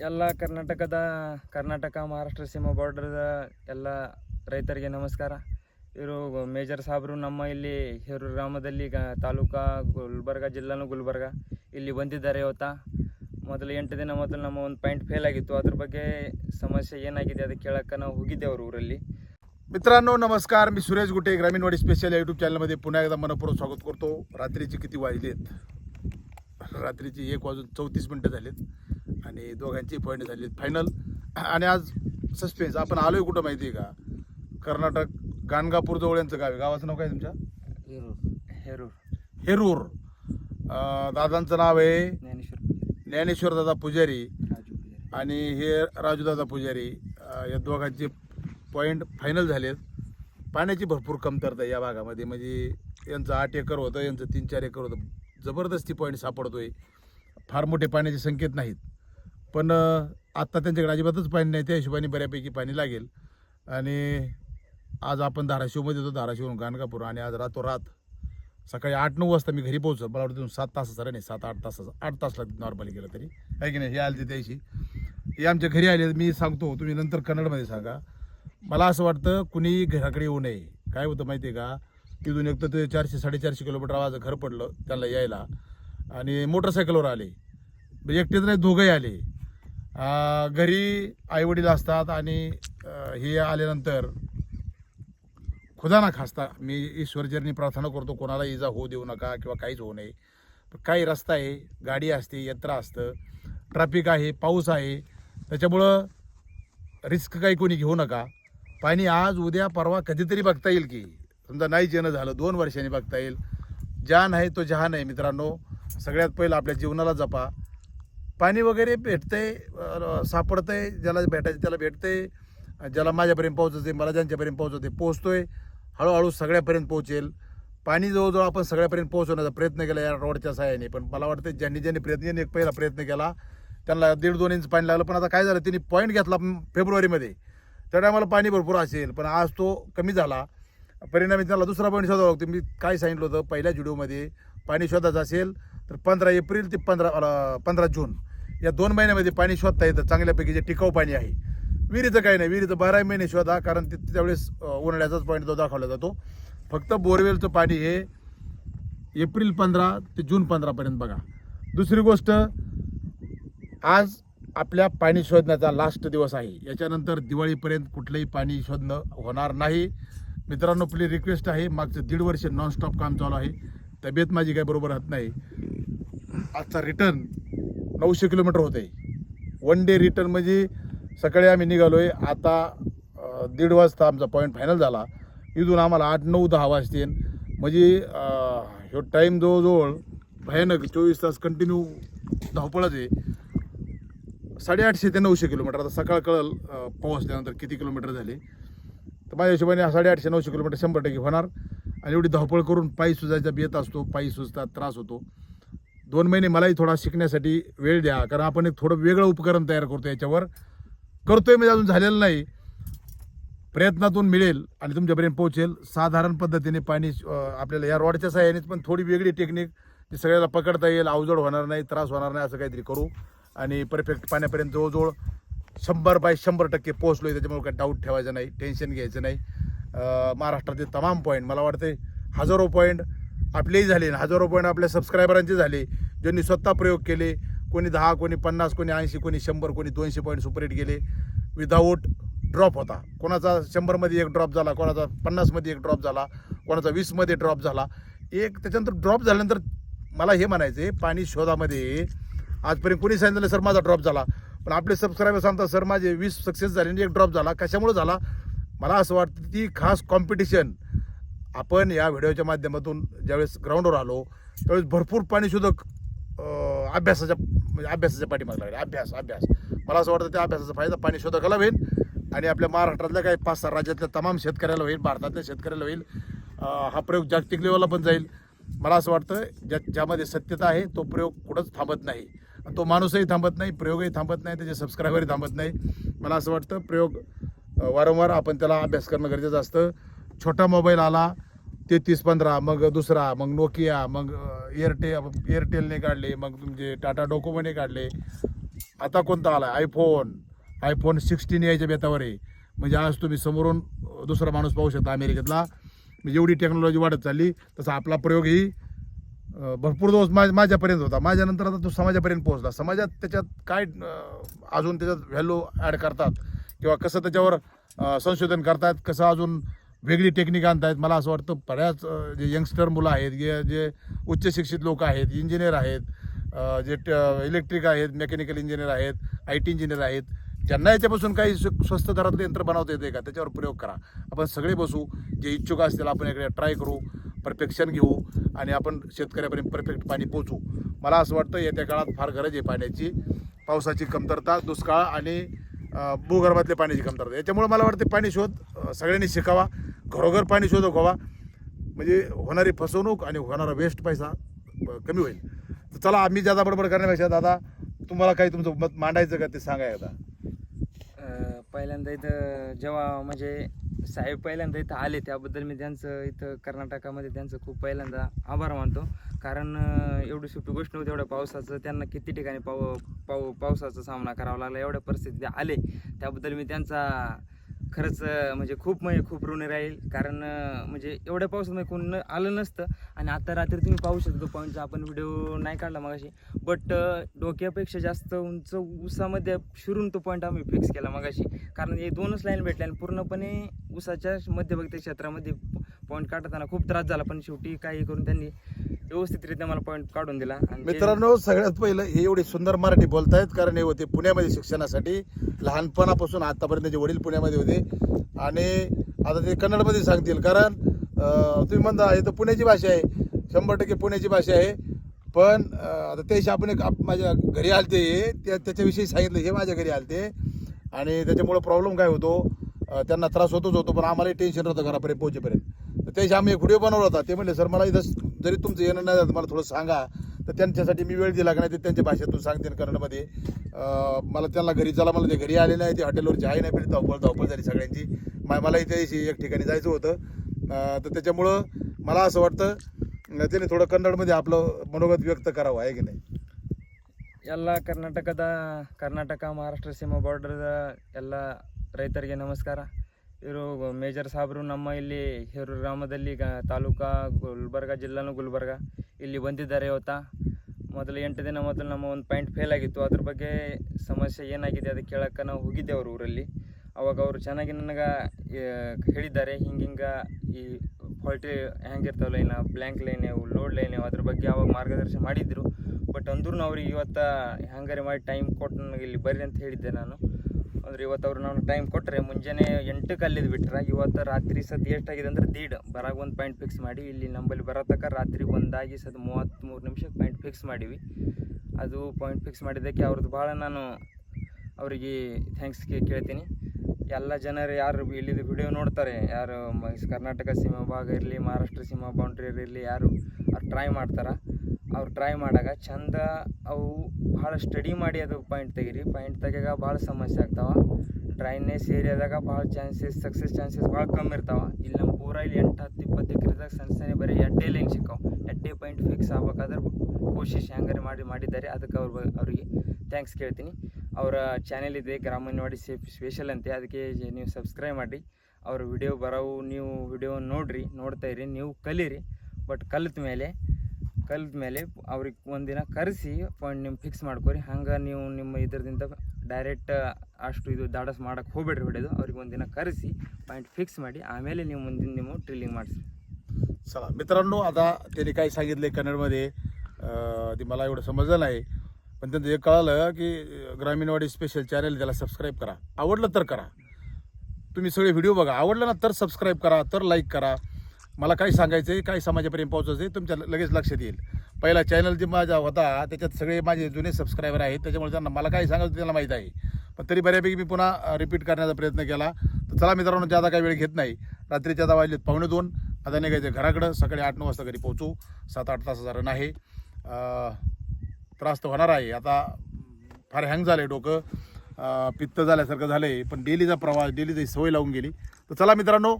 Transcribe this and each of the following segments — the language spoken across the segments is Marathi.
ಎಲ್ಲ ಕರ್ನಾಟಕದ ಕರ್ನಾಟಕ ಮಹಾರಾಷ್ಟ್ರ ಸೀಮಾ ಬಾರ್ಡರ್ದ ಎಲ್ಲ ರೈತರಿಗೆ ನಮಸ್ಕಾರ ಇವರು ಮೇಜರ್ ಸಾಹೇಬರು ನಮ್ಮ ಇಲ್ಲಿ ಹೇರೂರು ಗ್ರಾಮದಲ್ಲಿ ಗ ತಾಲೂಕಾ ಗುಲ್ಬರ್ಗ ಜಿಲ್ಲಾನು ಗುಲ್ಬರ್ಗ ಇಲ್ಲಿ ಬಂದಿದ್ದಾರೆ ಇವತ್ತ ಮೊದಲು ಎಂಟು ದಿನ ಮೊದಲು ನಮ್ಮ ಒಂದು ಪಾಯಿಂಟ್ ಫೇಲ್ ಆಗಿತ್ತು ಅದ್ರ ಬಗ್ಗೆ ಸಮಸ್ಯೆ ಏನಾಗಿದೆ ಅದಕ್ಕೆ ಕೇಳಕ್ಕೆ ನಾವು ಹೋಗಿದ್ದೆ ಅವ್ರ ಊರಲ್ಲಿ मित्रांनो नमस्कार मी सुरेश गुटे ग्रामीणवाडी स्पेशल या यूट्यूब चॅनलमध्ये पुन्हा एकदा मनपूर्वक स्वागत करतो रात्रीचे किती वाजलेत रात्रीची एक वाजून चौतीस मिनटं झालेत आणि दोघांची पॉईंट झालीत फायनल आणि आज सस्पेन्स आपण आलोय कुठं माहिती आहे का? कर्नाटक गाणगापूर जवळ यांचं गाव आहे. गावाचं नाव काय तुमच्या? हेरूर. हेरूर. अं, दादांचं नाव आहे ज्ञानेश्वर ज्ञानेश्वर दादा पुजारी राजू पुजारी. आणि हे राजूदादा पुजारी. अं, या दोघांचे पॉईंट फायनल झालेत. पाण्याची भरपूर कमतरता आहे या भागामध्ये. म्हणजे यांचं आठ एकर होतं यांचं तीन चार एकर होतं. जबरदस्ती पॉईंट सापडतोय. फार मोठे पाण्याचे संकेत नाहीत. पण आत्ता त्यांच्याकडे अजिबातच पाणी नाही. त्या हिशोबाने बऱ्यापैकी पाणी लागेल. आणि आज आपण धाराशिवमध्ये होतो धाराशिवहून गाणगापूर. आणि आज रातोरात सकाळी आठ नऊ वाजता मी घरी पोहोचलो. मला वाटतं तिथून सात तासाचा नाही सात आठ तासाचा आठ तास लागते नॉर्मली गेलं तरी. आहे की नाही? हे आले त्याशी. हे आमच्या घरी आले मी सांगतो तुम्ही नंतर कन्नडमध्ये सांगा. मला असं वाटतं कुणीही घराकडे येऊ नये. काय होतं माहिती आहे का? तिथून एक तर ते चारशे साडेचारशे किलोमीटर आवाज घर पडलं त्यांना यायला. आणि मोटरसायकलवर आले. म्हणजे एकटेच नाही दोघंही आले. घरी आईवडील असतात आणि हे आल्यानंतर खुदा ना खास्ता मी ईश्वरचरणी प्रार्थना करतो कोणाला इजा होऊ देऊ नका किंवा काहीच होऊ नये. काही रस्ता आहे गाडी असते यंत्र असतं ट्रॅफिक आहे पाऊस आहे त्याच्यामुळं रिस्क काही कोणी घेऊ नका. पाणी आज उद्या परवा कधीतरी बघता येईल की समजा नाही जेणं झालं दोन वर्षांनी बघता येईल. ज्या आहे तो जहान आहे मित्रांनो सगळ्यात पहिलं आपल्या जीवनाला जपा. पाणी वगैरे भेटतंय अं, सापडतंय ज्याला भेटायचं त्याला भेटतंय ज्याला माझ्यापर्यंत पोहोचते मला ज्यांच्यापर्यंत पोहोचते पोहोचतोय हळूहळू सगळ्यापर्यंत पोहोचेल. पाणी जवळजवळ आपण सगळ्यापर्यंत पोहोचवण्याचा प्रयत्न केला या रोडच्या सहाय्याने पण मला वाटतं ज्यांनी ज्यांनी प्रयत्न ज्यांनी एक पहिला प्रयत्न केला त्यांना दीड दोन इंच पाणी लागलं पण आता काय झालं त्यांनी पॉईंट घेतला फेब्रुवारीमध्ये. त्या टायमाला पाणी भरपूर असेल पण आज तो कमी झाला. परिणामी त्याला दुसरा पॉईंट शोधावा लागतो. मी काय सांगितलं होतं पहिल्या व्हिडिओमध्ये पाणी शोधायचं असेल तर पंधरा एप्रिल ते पंधरा पंधरा जून. या दोन महिन्यामध्ये पाणी शोधता येतं. चांगल्यापैकी जे टिकाऊ पाणी आहे. विहिरीचं काही नाही. विहिरीचं बारा महिने शोधा कारण ते त्यावेळेस उन्हाळ्याचाच पॉईंट तो दाखवला जातो. फक्त बोरवेलचं पाणी हे एप्रिल पंधरा ते जून पंधरापर्यंत बघा. दुसरी गोष्ट आज आपल्या पाणी शोधण्याचा लास्ट दिवस आहे. याच्यानंतर दिवाळीपर्यंत कुठलंही पाणी शोधणं होणार नाही. मित्रांनो आपली रिक्वेस्ट आहे मागचं दीड वर्ष नॉनस्टॉप काम चालू आहे. तब्येत माझी काय बरोबर राहत नाही. आजचा रिटर्न नऊशे किलोमीटर होते आहे वन डे रिटर्न म्हणजे सकाळी आम्ही निघालो आहे आता दीड वाजता आमचा पॉईंट फायनल झाला. इथून आम्हाला आठ नऊ दहा वाजतील. म्हणजे ह्यो टाईम जवळजवळ भयानक चोवीस तास कंटिन्यू धावपळच आहे. साडेआठशे ते नऊशे किलोमीटर आता सकाळ कळल पोहोचल्यानंतर किती किलोमीटर झाले. तर माझ्या हिशोबाने साडेआठशे नऊशे किलोमीटर शंभर टक्के होणार. आणि एवढी धावपळ करून पायी सुजायचा बेत असतो पायी सुजतात त्रास होतो. दोन महिने मलाही थोडा शिकण्यासाठी वेळ द्या कारण आपण एक थोडं वेगळं उपकरण तयार करतो याच्यावर. करतोय म्हणजे अजून झालेलं नाही. प्रयत्नातून मिळेल आणि तुमच्यापर्यंत पोहोचेल. साधारण पद्धतीने पाणी आपल्याला या रॉडच्या सहाय्याने पण थोडी वेगळी टेक्निक जी सगळ्याला पकडता येईल. अवजड होणार नाही त्रास होणार नाही असं काहीतरी करू. आणि परफेक्ट पाण्यापर्यंत जवळजवळ शंभर बाय शंभर टक्के पोहोचलो आहे त्याच्यामुळे काही डाऊट ठेवायचा नाही टेन्शन घ्यायचं नाही. महाराष्ट्रातील तमाम पॉईंट मला वाटते हजारो पॉईंट आपलेही झाले हजारो पॉईंट आपल्या सबस्क्रायबरांचे झाले ज्यांनी स्वतः प्रयोग केले कोणी दहा कोणी पन्नास कोणी ऐंशी कोणी शंभर कोणी दोनशे पॉईंट सुपरहिट गेले विदाऊट ड्रॉप होता. कोणाचा शंभरमध्ये एक ड्रॉप झाला कोणाचा पन्नासमध्ये एक ड्रॉप झाला कोणाचा वीसमध्ये ड्रॉप झाला एक त्याच्यानंतर ड्रॉप झाल्यानंतर मला हे म्हणायचं आहे पाणी शोधामध्ये आजपर्यंत कोणी सांगितलं सर माझा ड्रॉप झाला. पण आपले सबस्क्रायबर सांगतात सर माझे वीस सक्सेस झाले आणि एक ड्रॉप झाला. कशामुळे झाला? मला असं वाटतं ती खास कॉम्पिटिशन आपण या व्हिडिओच्या माध्यमातून ज्यावेळेस ग्राउंडवर आलो त्यावेळेस भरपूर पाणीशोधक अभ्यासाच्या म्हणजे अभ्यासाच्या पाठीमागे लागले. अभ्यास अभ्यास. मला असं वाटतं त्या अभ्यासाचा फायदा पाणी शोधकाला होईल आणि आपल्या महाराष्ट्रातल्या काही पाच सहा राज्यातल्या तमाम शेतकऱ्याला होईल भारतातल्या शेतकऱ्याला होईल. हा प्रयोग जागतिक लेवलला पण जाईल. मला असं वाटतं ज्या ज्यामध्ये सत्यता आहे तो प्रयोग कुठंच थांबत नाही. आणि तो माणूसही थांबत नाही प्रयोगही थांबत नाही त्याचे सबस्क्रायबरही थांबत नाही. मला असं वाटतं प्रयोग वारंवार आपण त्याला अभ्यास करणं गरजेचं असतं. छोटा मोबाईल आला तेहतीस पंधरा मग दुसरा मग नोकिया मग एअरटे एअरटेलने काढले मग तुमचे टाटा डोकोमोने काढले. आता कोणता आला? आयफोन आयफोन सिक्स्टीन यायच्या बेतावर. आहे म्हणजे आज तुम्ही समोरून दुसरा माणूस पाहू शकता अमेरिकेतला. म्हणजे एवढी टेक्नॉलॉजी वाढत चालली. तसा आपला प्रयोगही भरपूर दिवस मा माझ्यापर्यंत होता. माझ्यानंतर आता तो समाजापर्यंत पोहोचला. समाजात त्याच्यात काय अजून त्याच्यात व्हॅल्यू ॲड करतात? किंवा कसं त्याच्यावर संशोधन करतात? कसं अजून वेगळी टेक्निक आणतायत. मला असं वाटतं बऱ्याच जे यंगस्टर मुलं आहेत जे जे उच्च शिक्षित लोक आहेत इंजिनियर आहेत जे इलेक्ट्रिक आहेत मेकॅनिकल इंजिनियर आहेत आय टी इंजिनियर आहेत ज्यांना याच्यापासून काही स्व- स्वस्त दरातलं यंत्र बनवता येते का? त्याच्यावर प्रयोग करा. आपण सगळे बसू जे इच्छुक असतील आपण इकडे ट्राय करू परफेक्शन घेऊ आणि आपण शेतकऱ्यापर्यंत परफेक्ट पाणी पोचू मला असं वाटतं येत्या काळात फार गरज आहे पाण्याची. पावसाची कमतरता दुष्काळ आणि भूगर्भातल्या पाण्याची कमतरता. याच्यामुळे मला वाटतं पाणी शोध सगळ्यांनी शिकावा. घरोघर पाणी शोधक व्हावा म्हणजे होणारी फसवणूक आणि होणारा वेस्ट पैसा कमी होईल. तर चला आम्ही ज्यादा बडबड करण्यापेक्षा दादा तुम्हाला काही तुमचं मत मांडायचं का ते सांगा एकदा पहिल्यांदा इथं जेव्हा म्हणजे साहेब पहिल्यांदा इथं आले त्याबद्दल मी त्यांचं इथं कर्नाटकामध्ये त्यांचं खूप पहिल्यांदा आभार मानतो. कारण एवढी सुट्टी गोष्ट नव्हती एवढ्या पावसाचं त्यांना किती ठिकाणी पाव पाव पावसाचा सामना करावा लागला एवढ्या परिस्थितीत आले. त्याबद्दल मी त्यांचा खरंच म्हणजे खूप म्हणजे खूप ऋण राहील. कारण म्हणजे एवढ्या पावसामध्ये कोण आलं नसतं. आणि आता रात्री तुम्ही पाहू शकतो पॉईंटचा आपण व्हिडिओ नाही काढला मगाशी. बट डोक्यापेक्षा जास्त उंच उसामध्ये शिरून तो पॉईंट आम्ही फिक्स केला मगाशी. कारण हे दोनच लाईन भेटले आणि पूर्णपणे उसाच्या मध्यभागी क्षेत्रामध्ये पॉईंट काढताना खूप त्रास झाला. पण शेवटी काही करून त्यांनी व्यवस्थितरित्या मला पॉईंट काढून दिला. आणि जे- मित्रांनो सगळ्यात पहिलं हे एवढी सुंदर मराठी बोलतायत कारण हे होते पुण्यामध्ये शिक्षणासाठी. लहानपणापासून आतापर्यंत जे वडील पुण्यामध्ये होते. आणि आता ते कन्नडमध्ये सांगतील कारण अं, तुम्ही म्हणता हे तर पुण्याची भाषा आहे. शंभर टक्के पुण्याची भाषा आहे. पण अं, आता त्याशी आपण एक आप- माझ्या घरी आलते हे, त्या त्याच्याविषयी सांगितलं हे माझ्या घरी आलते. आणि त्याच्यामुळं प्रॉब्लेम काय होतो अं, त्यांना त्रास होतोच होतो पण आम्हालाही टेन्शन होतं घरापर्यंत पोहोचेपर्यंत. तर त्याशी आम्ही एक व्हिडिओ बनवला होता. ते म्हणले सर मला इथं जरी तुमचं येणं नाही झालं मला थोडं सांगा तर त्यांच्यासाठी मी वेळ दिला का नाही ते त्यांच्या भाषेतून सांगते कन्नडमध्ये अं, मला त्यांना घरी चला मला ते घरी आले नाही ते हॉटेलवरची आहे नाही पण धावपळ धावपळ झाली सगळ्यांची मा- मला इथे एक ठिकाणी जायचं होतं अं, तर त्याच्यामुळं मला असं वाटतं अं, त्याने थोडं कन्नडमध्ये आपलं मनोगत व्यक्त करावं आहे की नाही ಎಲ್ಲ ಕರ್ನಾಟಕದ ಕರ್ನಾಟಕ ಮಹಾರಾಷ್ಟ್ರ ಸೀಮಾ ಬಾರ್ಡರ್ ಎಲ್ಲ ರೈತರಿಗೆ ನಮಸ್ಕಾರ ಇವರು ಮೇಜರ್ ಸಾಹೇಬರು ನಮ್ಮ ಇಲ್ಲಿ ಹೇರೂರು ಗ್ರಾಮದಲ್ಲಿ ಗ ತಾಲೂಕಾ ಗುಲ್ಬರ್ಗ, ಜಿಲ್ಲಾನು ಗುಲ್ಬರ್ಗ ಇಲ್ಲಿ ಬಂದಿದ್ದಾರೆ ಇವತ್ತ. ಮೊದಲು ಎಂಟು ದಿನ ಮೊದಲು ನಮ್ಮ ಒಂದು ಪಾಯಿಂಟ್ ಫೇಲ್ ಆಗಿತ್ತು. ಅದ್ರ ಬಗ್ಗೆ ಸಮಸ್ಯೆ ಏನಾಗಿದೆ ಅದಕ್ಕೆ ಕೇಳೋಕ್ಕೆ ನಾವು ಹೋಗಿದ್ದೆ ಅವ್ರ ಊರಲ್ಲಿ. ಅವಾಗ ಅವರು ಚೆನ್ನಾಗಿ ನನಗೆ ಹೇಳಿದ್ದಾರೆ. ಹಿಂಗೆ ಈ faulty ಹೆಂಗಿರ್ತಾವ line blank line load line ಅದ್ರ ಬಗ್ಗೆ ಅವಾಗ ಮಾರ್ಗದರ್ಶನ ಮಾಡಿದ್ರು. ಬಟ್ ಅಂದ್ರೂ ಅವ್ರಿಗೆ ಇವತ್ತು ಹ್ಯಾಂಗಾರೆ ಮಾಡಿ ಟೈಮ್ ಕೊಟ್ಟು ನನಗೆ ಇಲ್ಲಿ ಬರ್ರಿ ಅಂತ ಹೇಳಿದ್ದೆ ನಾನು. ಅಂದ್ರೆ ಇವತ್ತು ಅವ್ರು ನಾನು ಟೈಮ್ ಕೊಟ್ಟರೆ ಮುಂಜಾನೆ ಎಂಟಕ್ಕೆ ಅಲ್ಲಿದ್ದು ಬಿಟ್ರೆ ಇವತ್ತು ರಾತ್ರಿ ಸದ್ ಎಷ್ಟಾಗಿದೆ ಅಂದ್ರೆ ದೀಡ್. ಬರಾಗ ಒಂದು ಪಾಯಿಂಟ್ ಫಿಕ್ಸ್ ಮಾಡಿ, ಇಲ್ಲಿ ನಂಬಲ್ಲಿ ಬರತಕ್ಕ ರಾತ್ರಿ ಒಂದಾಗಿ ಸದ್ ಮೂವತ್ತ್ಮೂರು ನಿಮಿಷಕ್ಕೆ ಪಾಯಿಂಟ್ ಫಿಕ್ಸ್ ಮಾಡಿವಿ. ಅದು ಪಾಯಿಂಟ್ ಫಿಕ್ಸ್ ಮಾಡಿದ್ದಕ್ಕೆ ಅವ್ರದ್ದು ಭಾಳ ನಾನು ಅವರಿಗೆ ಥ್ಯಾಂಕ್ಸ್ ಕೇಳ್ತೀನಿ. ಎಲ್ಲ ಜನರು ಯಾರು ಇಲ್ಲಿದು ವಿಡಿಯೋ ನೋಡ್ತಾರೆ, ಯಾರು ಕರ್ನಾಟಕ ಸೀಮಾ ಭಾಗ ಇರಲಿ, ಮಹಾರಾಷ್ಟ್ರ ಸೀಮಾ ಬೌಂಡ್ರಿ ಇರಲಿ, ಯಾರು ಅವ್ರು ಟ್ರೈ ಮಾಡ್ತಾರೆ. ಅವ್ರು ಟ್ರೈ ಮಾಡಾಗ ಚಂದ ಅವು ಭಾಳ ಸ್ಟಡಿ ಮಾಡಿ ಅದು ಪಾಯಿಂಟ್ ತೆಗೀರಿ. ಪಾಯಿಂಟ್ ತೆಗಿಯಾಗ ಭಾಳ ಸಮಸ್ಯೆ ಆಗ್ತಾವ. ಡ್ರೈನೇಜ್ ಏರಿಯಾದಾಗ ಭಾಳ ಚಾನ್ಸಸ್ ಸಕ್ಸಸ್ ಚಾನ್ಸಸ್ ಭಾಳ ಕಮ್ಮಿ ಇರ್ತಾವ. ಇಲ್ಲಿ ನಮ್ಮ ಪೂರ ಇಲ್ಲಿ ಎಂಟು, ಹತ್ತು, ಇಪ್ಪತ್ತು ಎಕರೆದಾಗ ಸಣ್ಣ ಸಣ್ಣ ಬರೀ ಎಡ್ಡೆ ಲೈನ್ ಸಿಕ್ಕಾವ. ಎಡ್ಡೆ ಪಾಯಿಂಟ್ ಫಿಕ್ಸ್ ಆಗ್ಬೇಕಾದ್ರೆ ಕೋಶಿಶ್ ಹ್ಯಾಂಗಾರೆ ಮಾಡಿ ಮಾಡಿದ್ದಾರೆ. ಅದಕ್ಕೆ ಅವ್ರ ಅವರಿಗೆ ಥ್ಯಾಂಕ್ಸ್ ಕೇಳ್ತೀನಿ. ಅವರ ಚಾನೆಲ್ ಇದೆ ಗ್ರಾಮೀಣವಾಡಿ ಸೇಫ್ ಸ್ಪೆಷಲ್ ಅಂತೆ. ಅದಕ್ಕೆ ನೀವು ಸಬ್ಸ್ಕ್ರೈಬ್ ಮಾಡಿ. ಅವ್ರ ವಿಡಿಯೋ ಬರೋವು, ನೀವು ವಿಡಿಯೋ ನೋಡಿರಿ, ನೋಡ್ತಾ ಇರಿ, ನೀವು ಕಲೀರಿ. ಬಟ್ ಕಲಿತ ಮೇಲೆ ಕಲಿತ ಮೇಲೆ ಅವ್ರಿಗೆ ಒಂದಿನ ಕರೆಸಿ ಪಾಯಿಂಟ್ ನಿಮ್ಮ ಫಿಕ್ಸ್ ಮಾಡ್ಕೊರಿ ಹಂಗೆ ನೀವು ನಿಮ್ಮ ಇದರಿಂದ ಡೈರೆಕ್ಟ್ ಅಷ್ಟು ಇದು ದಾಡಸ್ ಮಾಡಕ್ಕೆ ಹೋಗ್ಬೇಡ್ರಿ ಹೊಡೆದು ಅವ್ರಿಗೆ ಒಂದಿನ ಕರೆಸಿ ಪಾಯಿಂಟ್ ಫಿಕ್ಸ್ ಮಾಡಿ ಆಮೇಲೆ ನೀವು ಮುಂದಿನ ನೀವು ಡ್ರಿಲ್ಲಿಂಗ್ ಮಾಡಿಸಿ चला मित्रांनो आता त्यांनी काय सांगितले कन्नडमध्ये अं, ते मला एवढं समजलं नाही पण त्यांचं एक कळालं की अं, ग्रामीणवाडी स्पेशल चॅनल त्याला सबस्क्राईब करा आवडलं तर करा तुम्ही सगळे व्हिडिओ बघा आवडलं ना तर सबस्क्राईब करा तर लाईक करा मला काय सांगायचं आहे काय समाजापर्यंत पोहोचायचं आहे तुमच्या लगेच लक्षात येईल. पहिला चॅनल जे माझा होता त्याच्यात सगळे माझे जुने सबस्क्रायबर आहेत त्याच्यामुळे त्यांना मला काय सांगायचं त्यांना माहीत आहे. पण तरी बऱ्यापैकी मी पुन्हा रिपीट करण्याचा प्रयत्न केला. तर चला मित्रांनो ज्यादा काही वेळ घेत नाही रात्रीच्या दहा वाजलेत पावणे दोन. आता निघायचं घराकडं सकाळी आठ नऊ वाजता घरी पोहोचू. सात आठ तासाचा रन आहे त्रास तर होणार आहे. आता फार हँग झालं आहे डोकं पित्त झाल्यासारखं झालं आहे पण डेलीचा प्रवास डेलीची सवय लावून गेली. तर चला मित्रांनो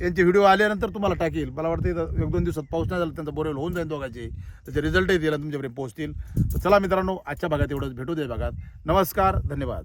यांचे व्हिडिओ आल्यानंतर तुम्हाला टाकील मला वाटतं इथं एक दोन दिवसात पाऊस नाही झाला त्यांचा बोरेल होऊन जाईल दोघांचे. त्याचे रिझल्टही दिला तुमच्याकडे पोहोचतील. तर चला मित्रांनो आजच्या भागात एवढंच. भेटू दे भागात. नमस्कार धन्यवाद.